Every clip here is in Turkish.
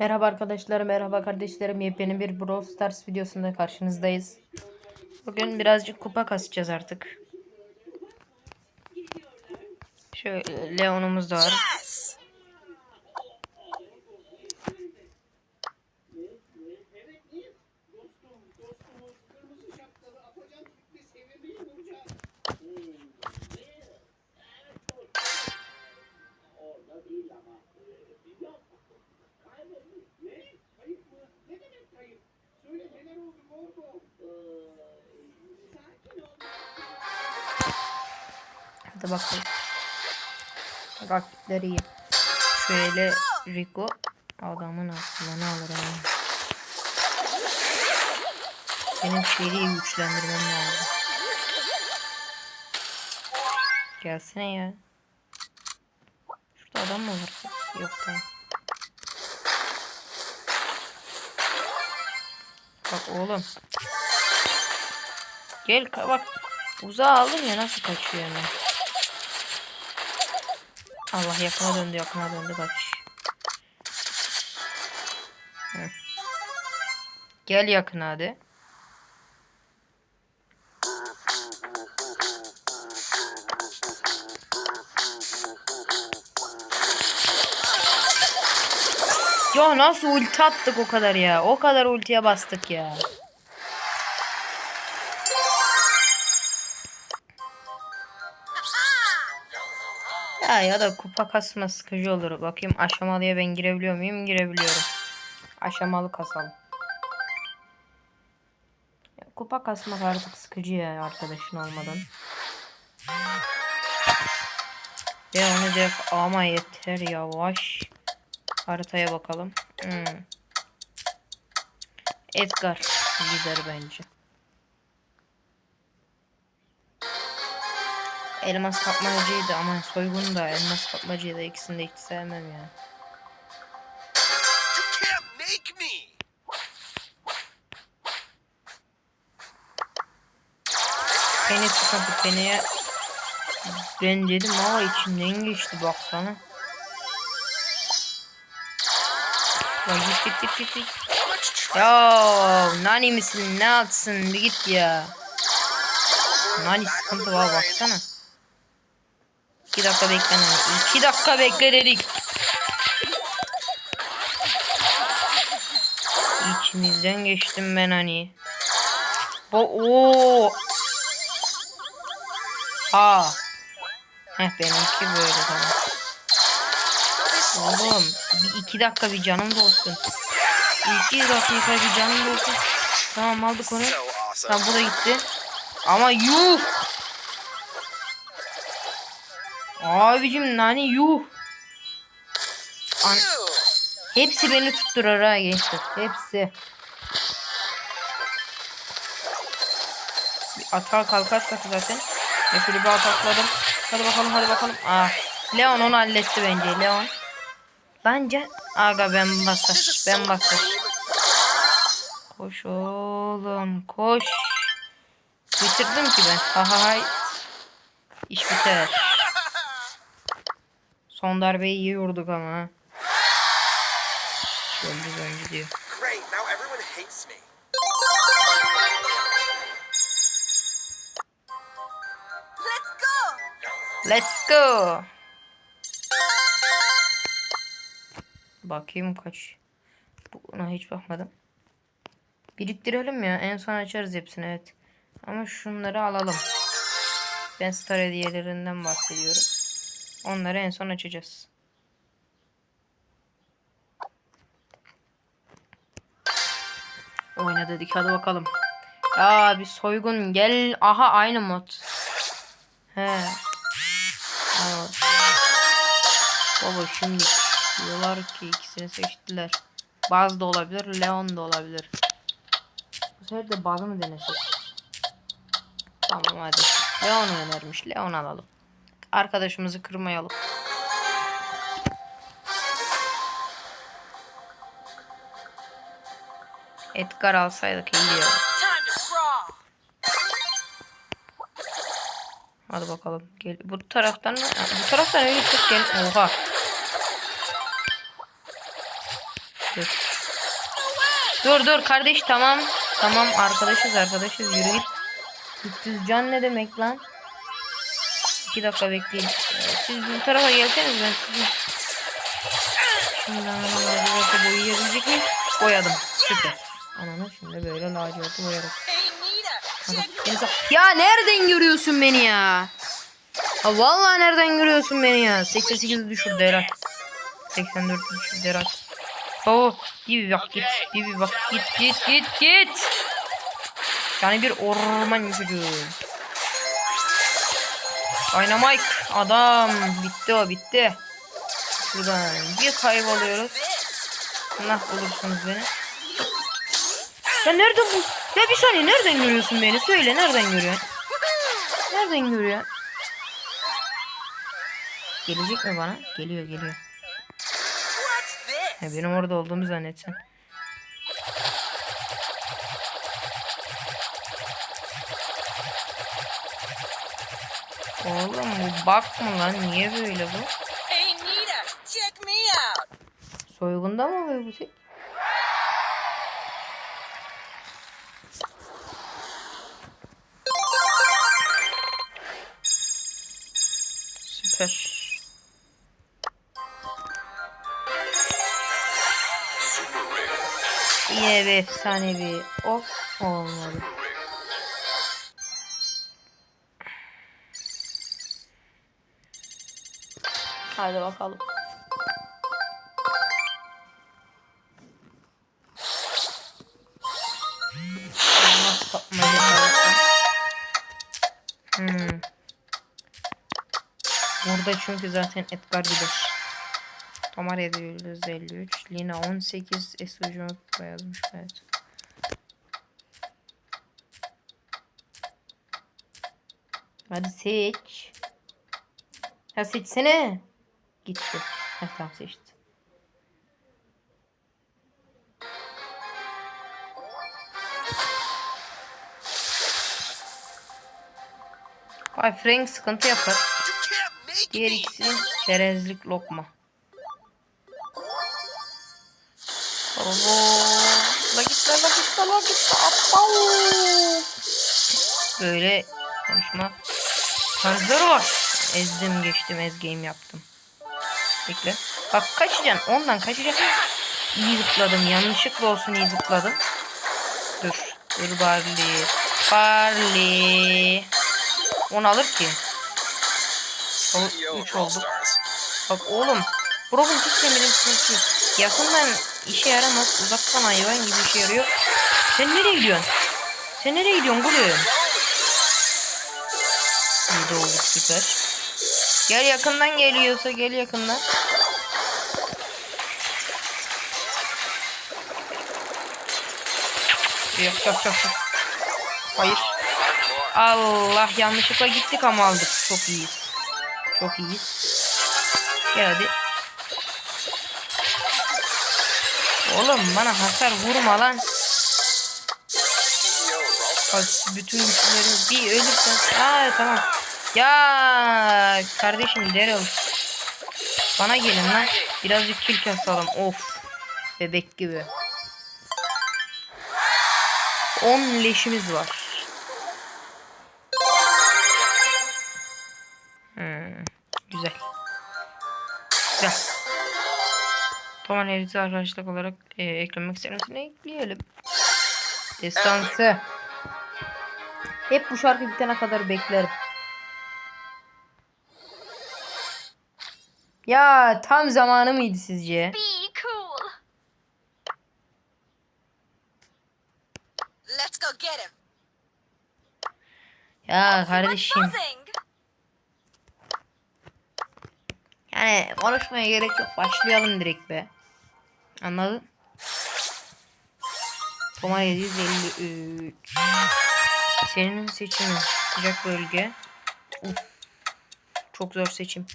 Merhaba arkadaşlar, merhaba kardeşlerim. Yepyeni bir Brawl Stars videosunda karşınızdayız. Bugün birazcık kupa kasacağız artık. Şöyle Leon'umuz da var. İyi. Şöyle Rico adamın aklını alır ama. Benim seriyi güçlendirmem lazım. Gelsene ya. Şurada adam mı var? Yok tamam. Bak oğlum. Gel bak. Uzağa aldım ya nasıl kaçıyor hemen. Allah yakına döndü yakına döndü kaç. Gel yakına hadi. Ya nasıl ulti attık o kadar ya. O kadar ultiye bastık ya. Ya ya da kupa kasma sıkıcı olur. Bakayım aşamalıya ben girebiliyor muyum? Girebiliyorum. Aşamalı kasalım. Ya, kupa kasmak artık sıkıcı ya arkadaşın olmadan. Ya onu direkt ama yeter yavaş. Haritaya bakalım. Hmm. Edgar lider bence. Elmas kapmacıydı ama soygun da elmas kapmacıyı da ikisini de hiç sevmem ya. Penny sıkıntı Penny'e ben dedim ama içimden geçti baksana. Lan git git git git git. Ya nani misin ne atsın bir git ya. Nani sıkıntı var baksana. 2 dakika bekle nani. 2 dakika bekle dedik. İçimizden geçtim ben hani. Bo oo. Ha. Heh benimki böyle tamam. Oğlum bir iki dakika bir canım da olsun. İki dakika bir canım da olsun. Tamam aldık onu. Tamam bu da gitti. Ama yuh. Abicim nani yuh. An hepsi beni tutturur ha gençler. Hepsi. Bir atağa kalkarsak zaten. Şöyle bir atakladım. Hadi bakalım hadi bakalım. Aa, Leon onu halletti bence. Leon. Bence aga ben basar. Ben basar. Koş oğlum koş. Bitirdim ki ben. Ha ha hay. İş biter. Son darbeyi iyi vurduk ama. ha. Öldü öldü diyor. Great, now everyone hates me. Let's go! Let's go. Bakayım kaç. Buna hiç bakmadım. Biriktirelim ya. En son açarız hepsini evet. Ama şunları alalım. Ben star hediyelerinden bahsediyorum. Onları en son açacağız. Oyna dedik hadi bakalım. Ya bir soygun gel. Aha aynı mod. He. Baba şimdi diyorlar ki ikisini seçtiler. Baz da olabilir, Leon da olabilir. Bu sefer de Baz'ı mı denesek? Tamam hadi. Leon önermiş. Leon alalım. Arkadaşımızı kırmayalım. Edgar alsaydık iyi ya. Hadi bakalım. Gel. Bu taraftan mı? Bu taraftan öyle çok gel. Oha. Dur. Dur dur kardeş tamam. Tamam arkadaşız arkadaşız yürü git. 300 can ne demek lan? 2 dakika bekleyin. Ee, Siz bu tarafa gelseniz ben sizi. Şimdi laciverti boyayabilecek miyim? Boyadım. Süper. Ananı şimdi böyle laciverti sal- Ya nereden görüyorsun beni ya? Ha vallahi nereden görüyorsun beni ya? 88 düşürdü herhalde. 84 düşürdü herhalde. Oo, bir bak git, bir bak git git git git. Yani bir orman çocuğu. Dynamite adam bitti o bitti. Şuradan bir kayboluyoruz. Allah bulursunuz beni. Ya nereden bu? Ya bir saniye nereden görüyorsun beni? Söyle nereden görüyorsun? Nereden görüyorsun? Gelecek mi bana? Geliyor geliyor. Ya benim orada olduğumu zannetsen. Oğlum bu bak mı lan? Niye böyle bu? Hey, Nita, check me out. Soygunda mı oluyor bu şey? Süper. Yine bir efsane bir of olmadı. Hadi bakalım. Hmm. Burada çünkü zaten Edgar gider. Tomar 753, Lina 18, Esucu yazmış evet. Hadi seç. Ha seçsene. Gitti. Ha tamam seçti. Frank sıkıntı yapar. Diğer ikisi çerezlik lokma. Bravo. La git la git la git. Apau. Böyle konuşma tarzları var. Ezdim geçtim ezgeyim yaptım. Bekle. Bak kaçacaksın ondan kaçacaksın. İyi zıpladım yanlışlıkla olsun iyi zıpladım. Dur. Dur Barley. Barley. Onu alır ki. Yo, 3 All olduk. Bak oğlum. Broken hiç yemedim çünkü. Yakından işe yaramaz. Uzaktan hayvan gibi işe yarıyor. Sen nereye gidiyorsun? Sen nereye gidiyorsun gülüm? İyi de olduk süper. Gel yakından geliyorsa gel yakından. Yok yok yok. Hayır. Allah yanlışlıkla gittik ama aldık. Çok iyiyiz. Çok iyiyiz. Gel hadi. Oğlum bana hasar vurma lan. Bak bütün güçlerim bir ölürsen. Aa tamam. Ya kardeşim Daryl. Bana gelin lan. Birazcık kill kasalım. Of. Bebek gibi. 10 leşimiz var. Hmm, güzel. Güzel. Toman Erit'i arkadaşlık olarak e, eklemek ister misin? Ekleyelim. Destansı. Hep bu şarkı bitene kadar beklerim. Ya tam zamanı mıydı sizce? Be cool. Let's go get him. Ya kardeşim. Yani konuşmaya gerek yok. Başlayalım direkt be. Anladın? Toma 753. Senin seçimin. Sıcak bölge. Uf. Çok zor seçim.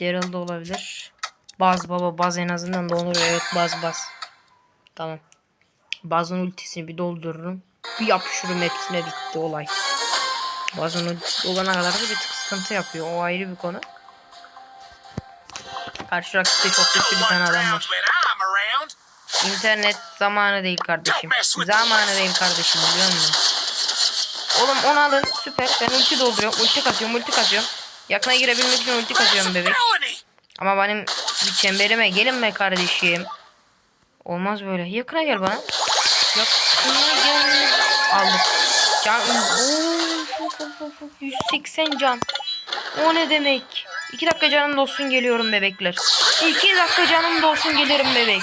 Da olabilir. Baz baba baz en azından dolduruyor. Evet baz baz. Tamam. Bazın ultisini bir doldururum. Bir yapışırım hepsine bitti olay. Bazın ultisi olana kadar da bir tık sıkıntı yapıyor. O ayrı bir konu. Karşı rakipte çok güçlü bir tane adam var. İnternet zamanı değil kardeşim. Zamanı değil kardeşim biliyor musun? Oğlum onu alın süper. Ben ulti dolduruyorum. Ulti kasıyorum ulti kasıyorum. Yakına girebilmek için ulti kasıyorum bebek. Ama benim bir çemberime gelin be kardeşim. Olmaz böyle. Yakına gel bana. Yakına gel. Aldım. Can. Of, of, of, of, of. 180 can. O ne demek? 2 dakika canım dolsun geliyorum bebekler. 2 dakika canım dolsun gelirim bebek.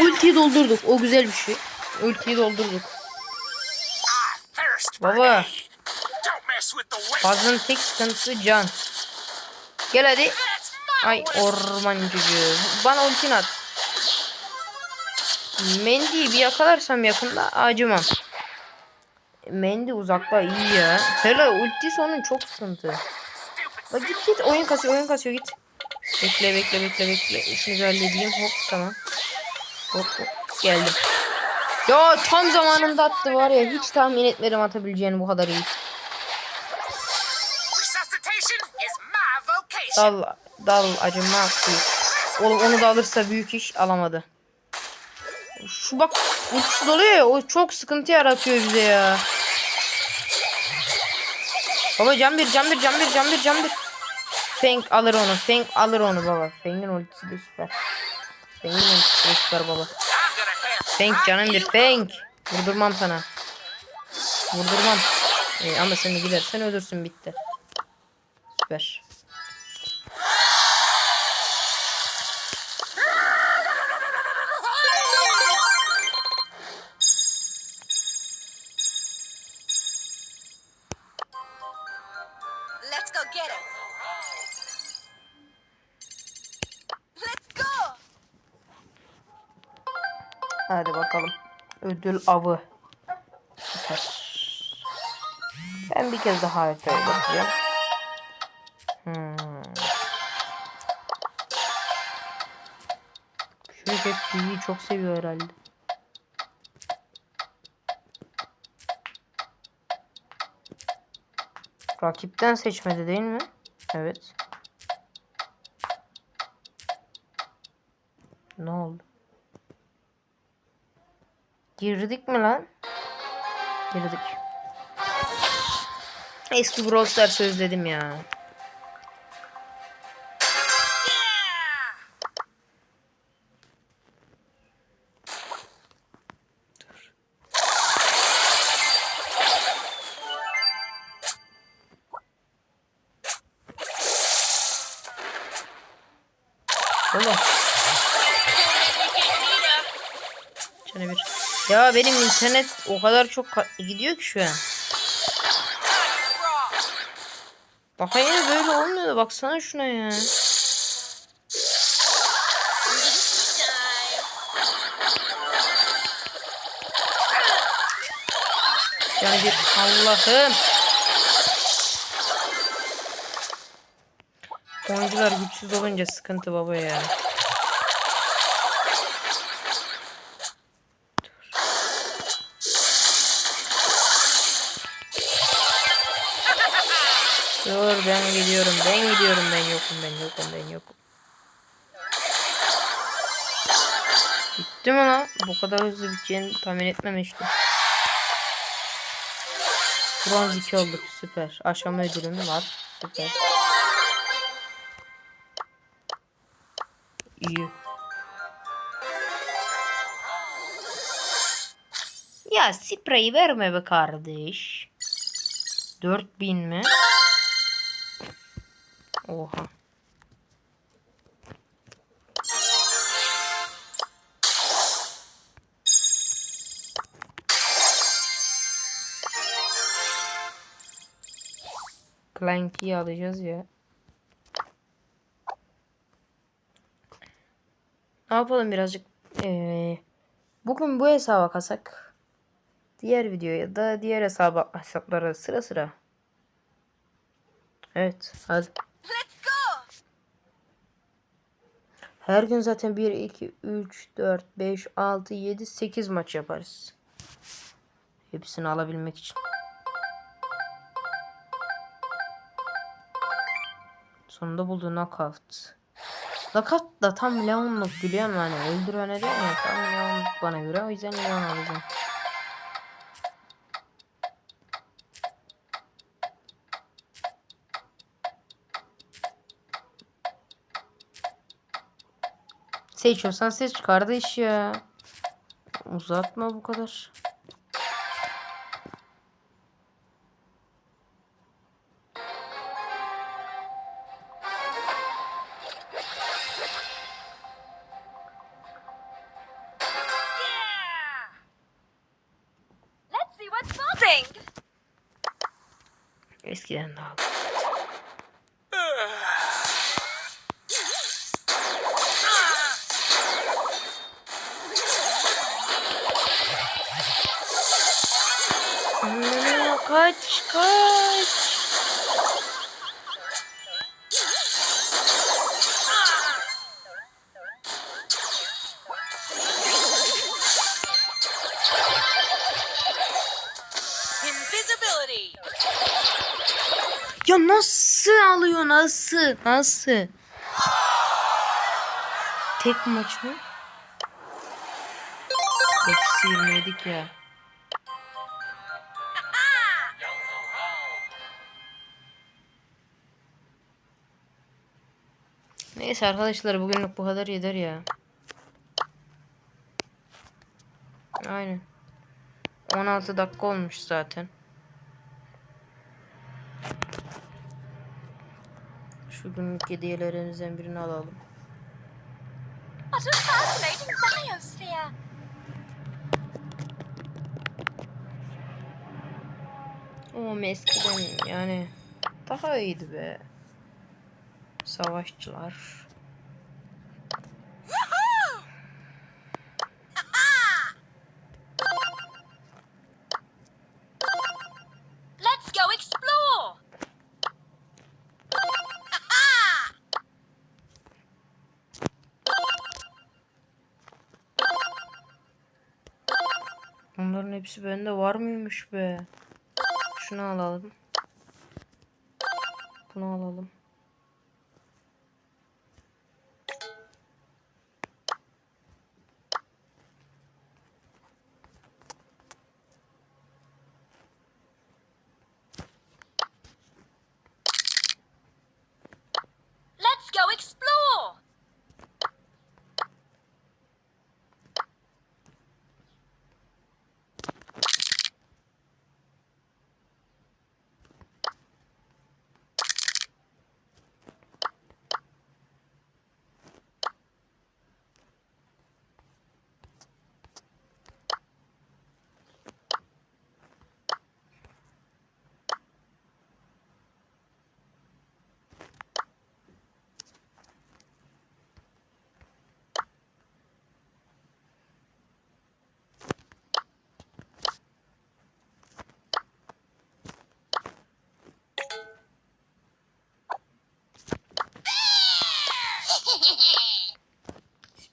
Ultiyi doldurduk. O güzel bir şey. Ultiyi doldurduk. Baba. Fazlının tek sıkıntısı can. Gel hadi. Ay ormancıcı. Bana ultin at. Mendy'yi bir yakalarsam yakında acımam. Mendy uzakta iyi ya. Hele ultisi onun çok sıkıntı. Bak git git oyun kasıyor oyun kasıyor git. Bekle bekle bekle bekle. Bir halledeyim hop tamam. Hop hop geldim. Ya tam zamanında attı var ya hiç tahmin etmedim atabileceğini bu kadar iyi. vocation. Dal acıma Oğlum onu da alırsa büyük iş alamadı. Şu bak ultisi doluyor ya o çok sıkıntı yaratıyor bize ya. Baba cam bir cam bir cam bir cam bir cam bir. Feng alır onu. Feng alır onu baba. Feng'in ultisi de süper. Feng'in ultisi de süper baba. Feng canım bir Feng. Vurdurmam sana. Vurdurmam. Ee, ama sen de gidersen ölürsün bitti. Süper. Ödül avı. Süper. Ben bir kez daha haritaya bakacağım. Hmm. Çocuk hep büyüyü çok seviyor herhalde. Rakipten seçmedi değil mi? Evet. Ne oldu? Girdik mi lan? Girdik. Eski Brawl Stars özledim ya. Oğlum. Şöyle bir. Ya benim internet o kadar çok gidiyor ki şu an. Bak yine böyle olmuyor. Baksana şuna ya. Yani bir Allah'ım. Oyuncular güçsüz olunca sıkıntı baba ya. Ben gidiyorum ben gidiyorum ben yokum ben yokum ben yokum. Bitti mi lan? Bu kadar hızlı biteceğini tahmin etmemiştim. Bronz 2 olduk süper. Aşama ödülüm var süper. İyi. Ya spreyi verme be kardeş. 4000 mi? Oha. Clanky'yi alacağız ya. Ne yapalım birazcık? Ee, bugün bu hesaba kasak. Diğer videoya da diğer hesaba hesaplara sıra sıra. Evet hadi. Her gün zaten 1, 2, 3, 4, 5, 6, 7, 8 maç yaparız. Hepsini alabilmek için. Sonunda buldu knockout. Lakat da tam Leon'luk biliyorum hani öldürene diyor ya tam Leon'luk bana göre o yüzden Leon alacağım. Seçiyorsan seç kardeş ya. Uzatma bu kadar. Ya nasıl alıyor nasıl? Nasıl? Tek maç mı? Eksi 20 yedik ya. Neyse arkadaşlar bugünlük bu kadar yeter ya. Aynen. 16 dakika olmuş zaten. Şu günlük hediyelerimizden birini alalım. What a fascinating biosphere. Ama eskiden yani daha iyiydi be. Savaşçılar. Let's go explore. Bunların hepsi bende var mıymış be? Şunu alalım. Bunu alalım. Let's go explore.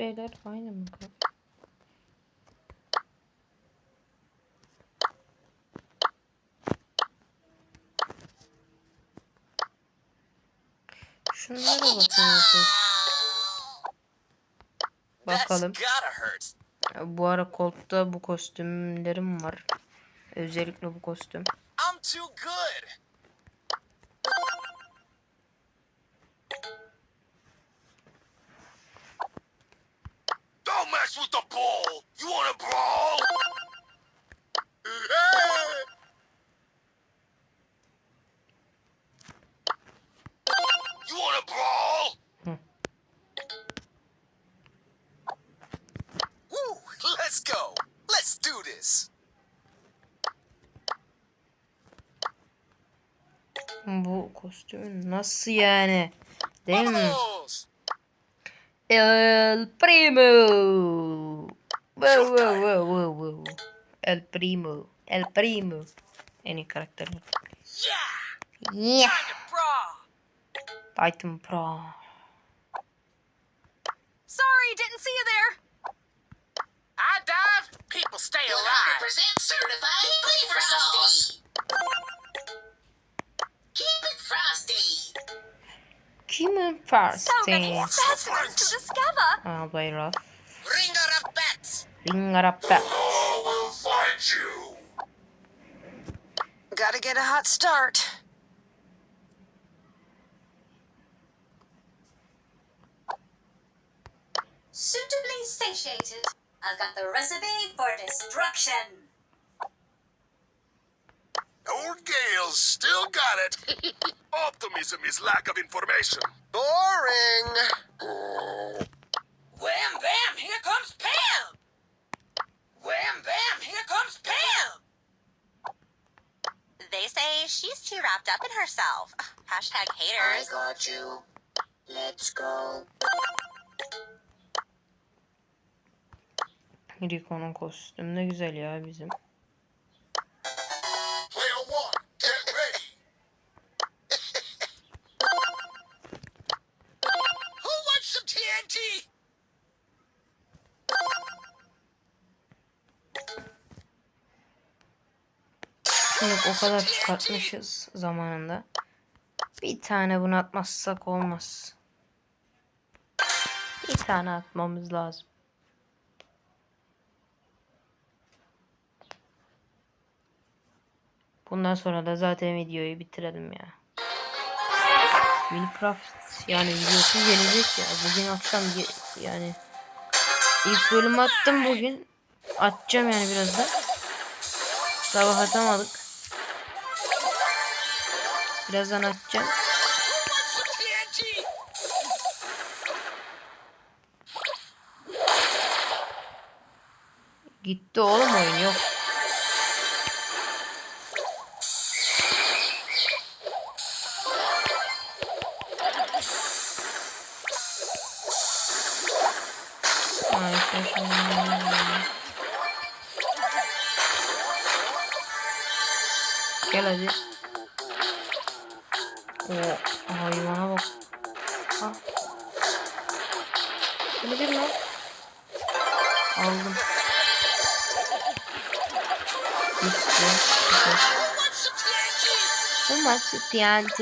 Spreyler aynı mı? Şunlara bakın. Bakalım. Bu ara Colt'ta bu kostümlerim var. Özellikle bu kostüm. I'm too good. Bu kostümün nasıl yani? Değil mi? Vamos! El Primo. Wow, wow, wow, wow, wow. El Primo. El Primo. En iyi karakter. Yeah! Yeah. Titan Pro. Sorry, didn't see you there. I dive, people stay alive. 100% certified flavor sauce. Tina Park so many thingy. bats to discover. I'll play rough. Ringer of bats. Ringer of bats. will find you. Gotta get a hot start. Suitably satiated, I've got the recipe for destruction. Old Gale's still got it. Optimism is lack of information. Boring. Wham bam, here comes Pam. Wham bam, here comes Pam. They say she's too wrapped up in herself. Hashtag haters. got you. Let's go. Rico'nun kostümü de güzel ya bizim. Şimdi o kadar çıkartmışız zamanında. Bir tane bunu atmazsak olmaz. Bir tane atmamız lazım. Bundan sonra da zaten videoyu bitirelim ya. Minecraft yani videosu gelecek ya. Bugün akşam yani ilk bölüm attım bugün. Atacağım yani birazdan. Sabah atamadık. Birazdan atacağım. Gitti oğlum oyun yok. Hayvana bak. Ha. Bu nedir lan? Aldım. Some TNT? Bu maç TNT.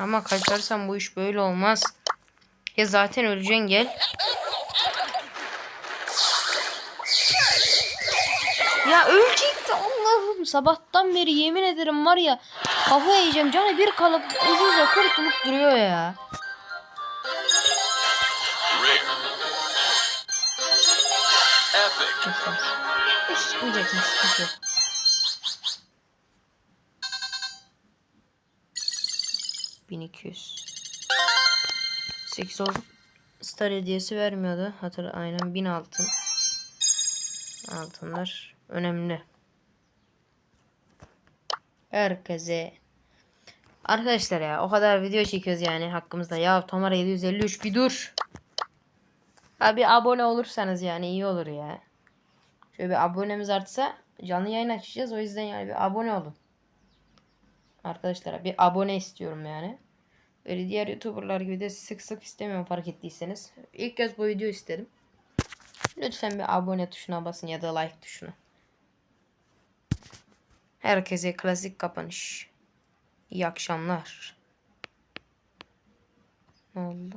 Ama kaçarsan bu iş böyle olmaz. Ya zaten öleceksin gel. Ya ölecekti Allah'ım. Sabahtan beri yemin ederim var ya. Kafa yiyeceğim. Canı bir kalıp ucuza kurtulup duruyor ya. Epic. Hiç çıkmayacak mı? Sıkıntı yok. Bin iki yüz. Sekiz oldu. Star hediyesi vermiyordu. Hatır aynen bin altın. Altınlar önemli. Herkese Arkadaşlar ya o kadar video çekiyoruz yani hakkımızda. Ya Tomara 753 bir dur. Abi abone olursanız yani iyi olur ya. Şöyle bir abonemiz artsa canlı yayın açacağız. O yüzden yani bir abone olun. Arkadaşlar bir abone istiyorum yani. Böyle diğer youtuberlar gibi de sık sık istemiyorum fark ettiyseniz. İlk kez bu video istedim. Lütfen bir abone tuşuna basın ya da like tuşuna. Herkese klasik kapanış. İyi akşamlar. Ne oldu?